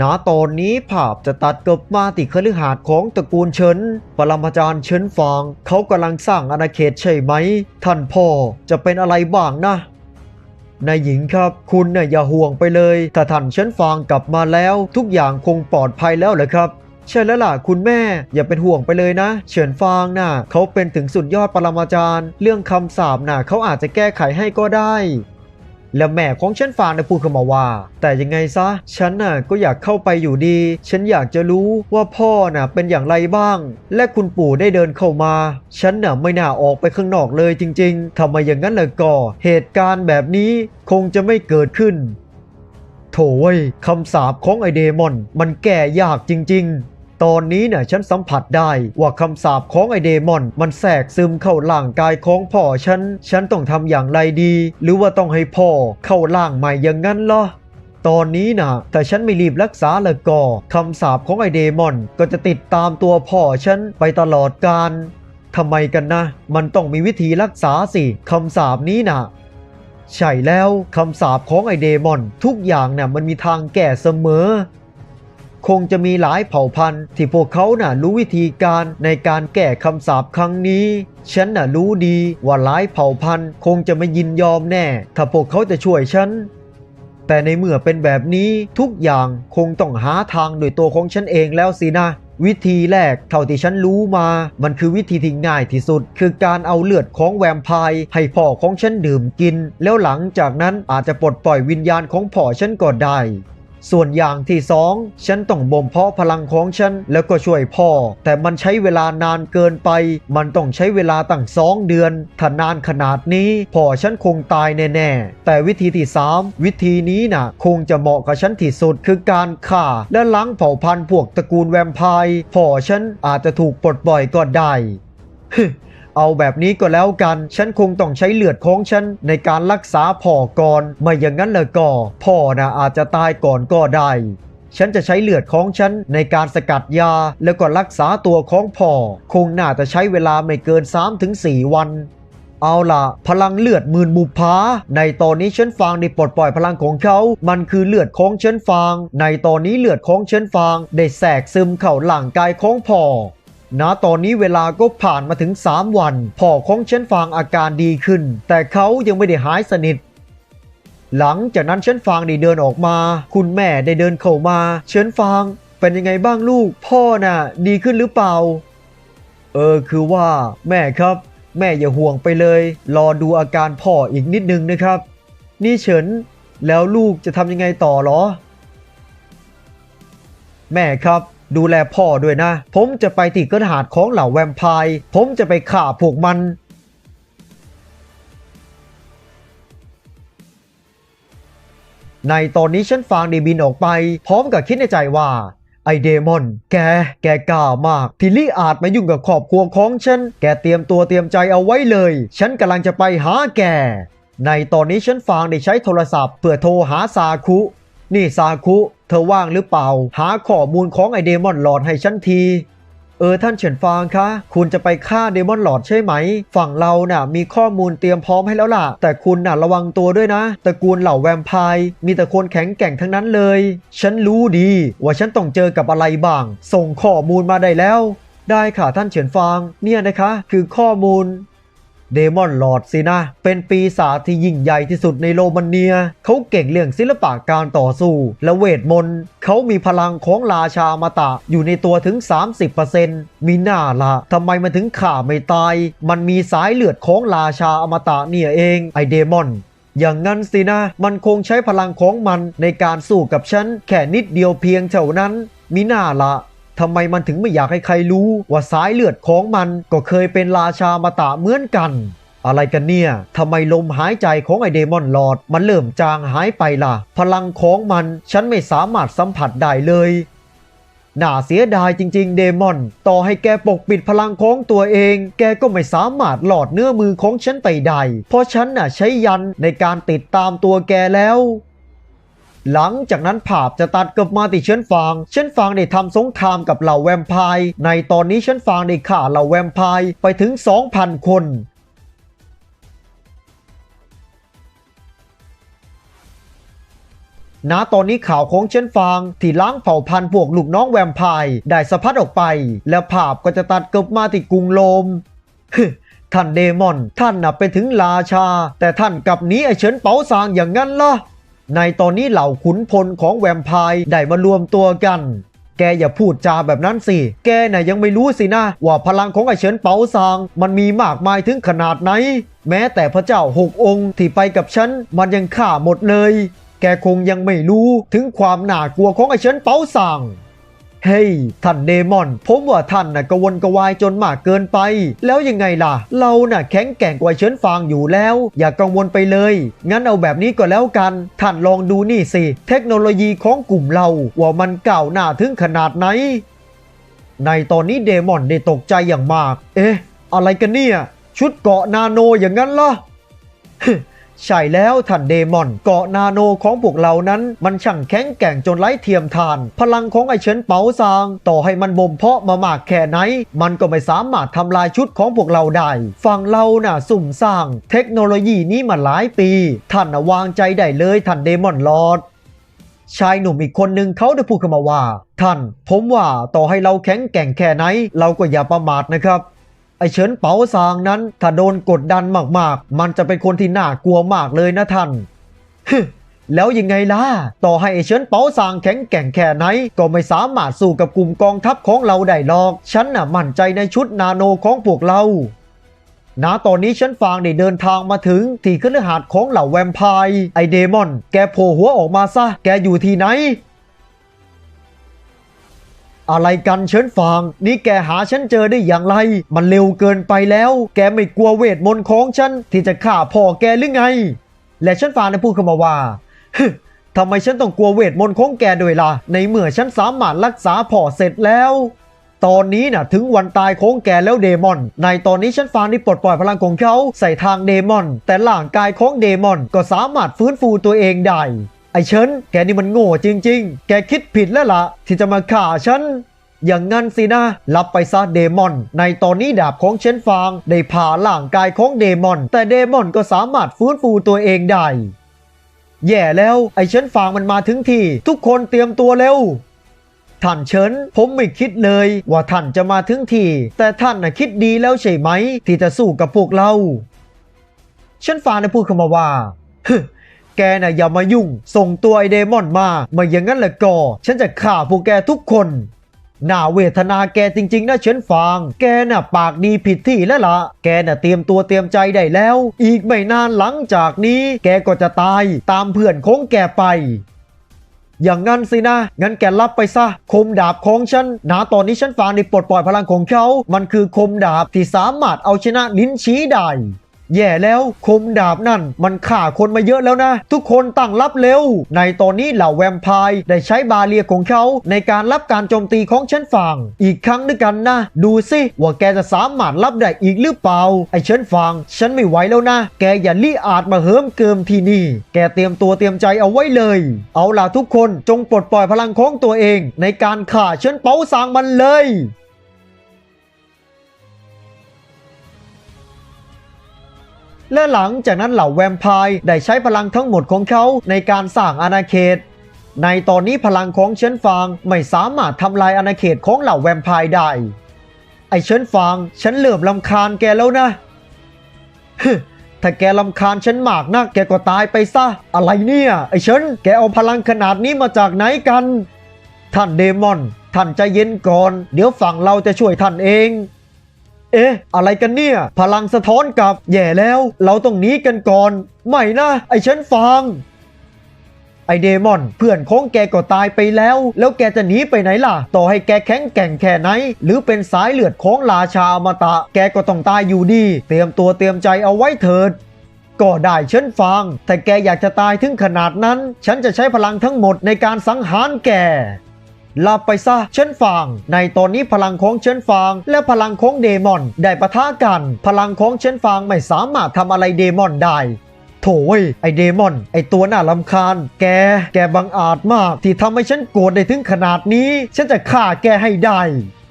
ณตอนนี้ภาพจะตัดกลับมาติคฤหาสน์ของตระกูลเฉิน ปรมาจารย์เฉินฟาง เขากำลังสร้างอาณาเขตใช่ไหม ท่านพ่อจะเป็นอะไรบ้างนะนายหญิงครับ คุณเนี่ยอย่าห่วงไปเลย ถ้าท่านเฉินฟางกลับมาแล้ว ทุกอย่างคงปลอดภัยแล้วเหรอครับ ใช่แล้วล่ะคุณแม่ อย่าเป็นห่วงไปเลยนะ เฉินฟางน่ะเขาเป็นถึงสุดยอดปรมาจารย์ เรื่องคำสาปน่ะเขาอาจจะแก้ไขให้ก็ได้ แล้วแม่ของฉันฟางได้พูดขึ้นมาว่า แต่ยังไงซะ ฉันน่ะก็อยากเข้าไปอยู่ดี ฉันอยากจะรู้ว่าพ่อน่ะเป็นอย่างไรบ้าง และคุณปู่ได้เดินเข้ามา ฉันน่ะไม่น่าออกไปข้างนอกเลยจริงๆทำไมอย่างนั้นเลยก็เหตุการณ์แบบนี้คงจะไม่เกิดขึ้น โถเว้ยคำสาปของไอเดมอน มันแก้ยากจริง ๆ ตอนนี้เนี่ยฉันสัมผัสได้ว่าคำสาปของไอเดมอน มันแทรกซึมเข้าร่างกายของพ่อฉัน ฉันต้องทำอย่างไรดี หรือว่าต้องให้พ่อเข้าร่างใหม่อย่างนั้นเหรอตอนนี้นะแต่ฉันไม่รีบรักษาเลยก็คำสาปของไอเดมอน ก็จะติดตามตัวพ่อฉันไปตลอดกาลทำไมกันนะ มันต้องมีวิธีรักษาสิคำสาปนี้นะใช่แล้วคำสาปของไอเดมอน ทุกอย่างน่ะมันมีทางแก้เสมอ คงจะมีหลายเผ่าพันธุ์ ที่พวกเขาน่ะรู้วิธีการในการแก้คำสาปครั้งนี้ ฉันน่ะรู้ดีว่าหลายเผ่าพันธุ์ คงจะไม่ยินยอมแน่ ถ้าพวกเขาจะช่วยฉัน แต่ในเมื่อเป็นแบบนี้ทุกอย่างคงต้องหาทางโดยตัวของฉันเองแล้วสินะวิธีแรกเท่าที่ฉันรู้มา มันคือวิธีที่ง่ายที่สุด คือการเอาเลือดของแวมไพร์ให้พ่อของฉันดื่มกิน แล้วหลังจากนั้นอาจจะปลดปล่อยวิญญาณของพ่อฉันก็ได้ ส่วนอย่างที่สองฉันต้องบ่มเพาะพลังของฉันแล้วก็ช่วยพ่อ แต่มันใช้เวลานานเกินไป มันต้องใช้เวลาตั้งสองเดือน ถ้านานขนาดนี้พ่อฉันคงตายแน่ๆ แต่วิธีที่สามวิธีนี้น่ะ คงจะเหมาะกับฉันที่สุดคือการฆ่า และล้างเผ่าพันธุ์พวกตระกูลแวมไพร์พ่อฉันอาจจะถูกปลดปล่อยก็ได้ เอาแบบนี้ก็แล้วกัน ฉันคงต้องใช้เลือดของฉันในการรักษาพ่อก่อน ไม่อย่างนั้นเลยก็ พ่อนะอาจจะตายก่อนก็ได้ ฉันจะใช้เลือดของฉันในการสกัดยา แล้วก็รักษาตัวของพ่อ คงน่าจะใช้เวลาไม่เกิน 3-4 วันเอาล่ะ พลังเลือดหมื่นบุพาในตอนนี้เชนฟางได้ปลดปล่อยพลังของเขา มันคือเลือดของเชนฟาง ในตอนนี้เลือดของเชนฟางได้แสกซึมเข้าร่างกายของพ่อ ณตอนนี้เวลาก็ผ่านมาถึง 3 วัน พ่อของเชนฟางอาการดีขึ้น แต่เขายังไม่ได้หายสนิท หลังจากนั้นเชนฟางได้เดินออกมา คุณแม่ได้เดินเข้ามา เชนฟางเป็นยังไงบ้างลูก พ่อน่ะ ดีขึ้นหรือเปล่า เออคือว่า แม่ครับ แม่อย่าห่วงไปเลย รอดูอาการพ่ออีกนิดนึงนะครับ นี่เฉินแล้วลูกจะทำยังไงต่อหรอ แม่ครับ ดูแลพ่อด้วยนะ ผมจะไปที่กระหาดของเหล่าแวมไพร์ ผมจะไปฆ่าพวกมันในตอนนี้ฉันฟางได้บินออกไป พร้อมกับคิดในใจว่า ไอเดมอน แก แกกล้ามาก ที่ลี่อาจมายุ่งกับครอบครัวของฉัน แกเตรียมตัวเตรียมใจเอาไว้เลย ฉันกำลังจะไปหาแก ในตอนนี้ฉันฟางได้ใช้โทรศัพท์เพื่อโทรหาซาคุ นี่ซาคุ เธอว่างหรือเปล่า หาข้อมูลของไอเดมอนหลอดให้ฉันที เออท่านเฉินฟางคะ คุณจะไปฆ่าเดมอนหลอดใช่ไหม ฝั่งเราน่ะมีข้อมูลเตรียมพร้อมให้แล้วล่ะ แต่คุณน่ะระวังตัวด้วยนะตระกูลเหล่าแวมไพร์มีแต่คนแข็งแกร่งทั้งนั้นเลย ฉันรู้ดีว่าฉันต้องเจอกับอะไรบ้าง ส่งข้อมูลมาได้แล้วได้ค่ะท่านเฉินฟางเนี่ยนะคะ คือข้อมูล เดมอนลอร์ดสินะ เป็นปีศาจที่ยิ่งใหญ่ที่สุดในโรมาเนีย เขาเก่งเรื่องศิลปะการต่อสู้ และเวทมนต์ เขามีพลังของราชาอมตะอยู่ในตัวถึง 30%มีหน้าละทำไมมันถึงข่าไม่ตาย มันมีสายเลือดของราชาอมตะเนี่ยเอง ไอเดมอนอย่างนั้นสินะ มันคงใช้พลังของมันในการสู้กับฉัน แค่นิดเดียวเพียงเท่านั้นมีหน้าละ ทำไมมันถึงไม่อยากให้ใครรู้ว่าสายเลือดของมันก็เคยเป็นราชามาตะเหมือนกัน อะไรกันเนี่ยทำไมลมหายใจของไอเดมอนลอดมันเริ่มจางหายไปล่ะ พลังของมันฉันไม่สามารถสัมผัสได้เลยน่าเสียดายจริง ๆ เดมอน ต่อให้แกปกปิดพลังของตัวเอง แกก็ไม่สามารถหลอดเนื้อมือของฉันไปได้ เพราะฉันน่ะใช้ยันในการติดตามตัวแกแล้ว หลังจากนั้นภาพจะตัดกลับมาที่เชนฟางเชนฟางได้ทำสงครามกับเหล่าแวมไพร์ในตอนนี้เชนฟางได้ฆ่าเหล่าแวมไพร์ไปถึง 2,000 คนณตอนนี้ข่าวของเชนฟางที่ล้างเผ่าพันธุ์พวกลูกน้องแวมไพร์ได้สะพัดออกไป และภาพก็จะตัดกลับมาที่กรุงโรมท่านเดมอน ท่านน่ะเป็นถึงราชา แต่ท่านกลับหนีไอเฉินเป๋าซางอย่างนั้นล่ะ ในตอนนี้เหล่าขุนพลของแวมไพร์ได้มารวมตัวกัน แกอย่าพูดจาแบบนั้นสิ แกน่ะยังไม่รู้สินะ ว่าพลังของไอเฉินเปาซาง มันมีมากมายถึงขนาดไหน แม้แต่พระเจ้าหกองค์ที่ไปกับฉัน มันยังฆ่าหมดเลย แกคงยังไม่รู้ถึงความน่ากลัวของไอเฉินเปาซาง เฮ้ย ท่านเดมอน ผมว่าท่านน่ะกวนกวายจนมากเกินไป แล้วยังไงล่ะ เราน่ะแข็งแกร่งกว่าเฉินฟางอยู่แล้ว อย่ากกังวลไปเลย งั้นเอาแบบนี้ก็แล้วกัน ท่านลองดูนี่สิ เทคโนโลยีของกลุ่มเรา ว่ามันก้าวหน้าถึงขนาดไหน ในตอนนี้เดมอนได้ตกใจอย่างมาก เอ๊ะ อะไรกันเนี่ย ชุดเกาะนาโนอย่างนั้นเหรอ ใช่แล้วท่านเดมอน เกาะนาโนของพวกเรานั้น มันช่างแข็งแกร่งจนไร้เทียมทาน พลังของไอเฉินเปาซาง ต่อให้มันบ่มเพาะมามากแค่ไหน มันก็ไม่สามารถทำลายชุดของพวกเราได้ ฝั่งเราน่ะสุ่มสร้าง เทคโนโลยีนี้มาหลายปี ท่านวางใจได้เลยท่านเดมอนลอดชายหนุ่มอีกคนหนึ่งเขาได้พูดขึ้นมาว่า ท่าน ผมว่าต่อให้เราแข็งแกร่งแค่ไหน เราก็อย่าประมาทนะครับ ไอเฉินเป๋าซางนั้นถ้าโดนกดดันมากๆ มันจะเป็นคนที่น่ากลัวมากเลยนะท่านฮึแล้วยังไงล่ะ ต่อให้ไอเฉินเป๋าซางแข็งแกร่งแค่ไหน ก็ไม่สามารถสู้กับกลุ่มกองทัพของเราได้หรอก ฉันน่ะมั่นใจในชุดนาโนของพวกเราณตอนนี้ฉันฟางได้เดินทางมาถึง ที่คฤหาสน์ของเหล่าแวมไพร์ไอเดมอน แกโผล่หัวออกมาซะ แกอยู่ที่ไหน อะไรกันเฉินฟาง นี่แกหาฉันเจอได้อย่างไร มันเร็วเกินไปแล้ว แกไม่กลัวเวทมนต์ของฉัน ที่จะฆ่าพ่อแกหรือไง และเฉินฟางได้พูดขึ้นมาว่าทำไมฉันต้องกลัวเวทมนต์ของแกด้วยล่ะ ในเมื่อฉันสามารถรักษาพ่อเสร็จแล้ว ตอนนี้น่ะถึงวันตายของแกแล้วเดมอน ในตอนนี้ฉันฟางได้ปลดปล่อยพลังของเขาใส่ทางเดมอน แต่ร่างกายของเดมอนก็สามารถฟื้นฟูตัวเองได้ ไอเฉินแกนี่มันโง่จริง ๆ แกคิดผิดแล้วล่ะ ที่จะมาฆ่าฉันอย่างงั้นสินะ รับไปซะเดมอน ในตอนนี้ดาบของเชนฟาง ได้ผ่าร่างกายของเดมอน แต่เดมอนก็สามารถฟื้นฟูตัวเองได้ แย่แล้วไอเชนฟางมันมาถึงที่ ทุกคนเตรียมตัวเร็ว ท่านเฉินผมไม่คิดเลยว่าท่านจะมาถึงที่ แต่ท่านน่ะคิดดีแล้วใช่ไหม ที่จะสู้กับพวกเราเฉินฟางได้พูดเข้ามาว่าฮึ แกน่ะอย่ามายุ่ง ส่งตัวไอเดมอนมาไม่อย่างนั้นแหละก็ฉันจะฆ่าพวกแกทุกคนน่าเวทนาแกจริงๆนะเฉินฟาง แกน่ะปากดีผิดที่แล้วละ่ะ แกน่ะเตรียมตัวเตรียมใจได้แล้ว อีกไม่นานหลังจากนี้ แกก็จะตายตามเพื่อนของแกไป อย่างงั้นสินะ งั้นแกรับไปซะ คมดาบของฉันนะตอนนี้ฉันฟางในปลดปล่อยพลังของเขา มันคือคมดาบที่สามารถเอาชนะลิ้นชี้ได้ แย่แล้วคมดาบนั่น มันฆ่าคนมาเยอะแล้วนะ ทุกคนตั้งรับเร็ว ในตอนนี้เหล่าแวมไพร์ได้ใช้บาเรียของเขา ในการรับการโจมตีของฉันฟาง อีกครั้งด้วยกันนะ ดูสิว่าแกจะสามารถรับได้อีกหรือเปล่า ไอ้เฉินฟาง ฉันไม่ไหวแล้วนะ แกอย่าลี่อาจมาเหิมเกิมที่นี่ แกเตรียมตัวเตรียมใจเอาไว้เลย เอาล่ะทุกคนจงปลดปล่อยพลังของตัวเอง ในการฆ่าเฉินเปาซางมันเลย และหลังจากนั้นเหล่าแวมไพร์ได้ใช้พลังทั้งหมดของเขาในการสร้างอาณาเขต ในตอนนี้พลังของเฉินฟางไม่สามารถทำลายอาณาเขตของเหล่าแวมไพร์ได้ ไอเฉินฟางฉันเริ่มลำคาญแกแล้วนะฮึถ้าแกลำคาญฉันมากนะแกก็ตายไปซะ อะไรเนี่ย ไอเฉินแกเอาพลังขนาดนี้มาจากไหนกัน ท่านเดมอน ท่านใจเย็นก่อน เดี๋ยวฝั่งเราจะช่วยท่านเอง เอ๊ะ อะไรกันเนี่ย พลังสะท้อนกลับ แย่แล้ว เราต้องหนีกันก่อน ไม่นะ ไอเชนฟางไอเดมอน เพื่อนของแกก็ตายไปแล้ว แล้วแกจะหนีไปไหนล่ะ ต่อให้แกแข็งแกร่งแค่ไหน หรือเป็นสายเลือดของราชาอมตะ แกก็ต้องตายอยู่ดี เตรียมตัวเตรียมใจเอาไว้เถิดก็ได้เช่นฟัง แต่แกอยากจะตายถึงขนาดนั้น ฉันจะใช้พลังทั้งหมดในการสังหารแก ลาไปซะเชิญฟาง ในตอนนี้พลังของเชิญฟาง และพลังของเดมอน ได้ปะทะกัน พลังของเชิญฟางไม่สามารถทำอะไรเดมอนได้โถ่ยไอเดมอน ไอตัวน่าลำคาญ แก แกบังอาจมาก ที่ทำให้ฉันโกรธได้ถึงขนาดนี้ ฉันจะฆ่าแกให้ได้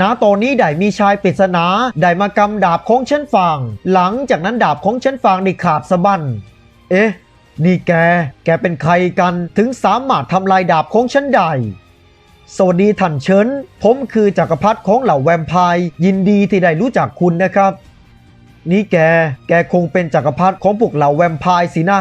ณตอนนี้ได้มีชายปริศนา ได้มากำดาบของเชิญฟางหลังจากนั้นดาบของเชิญฟางได้ขาดสะบั้น เอ๊ะ นี่แก แกเป็นใครกัน ถึงสามารถทำลายดาบของฉันได้ สวัสดีท่านเฉินผมคือจักรพรรดิของเหล่าแวมไพร์ยินดีที่ได้รู้จักคุณนะครับ นี่แก แกคงเป็นจักรพรรดิของพวกเหล่าแวมไพร์สินะ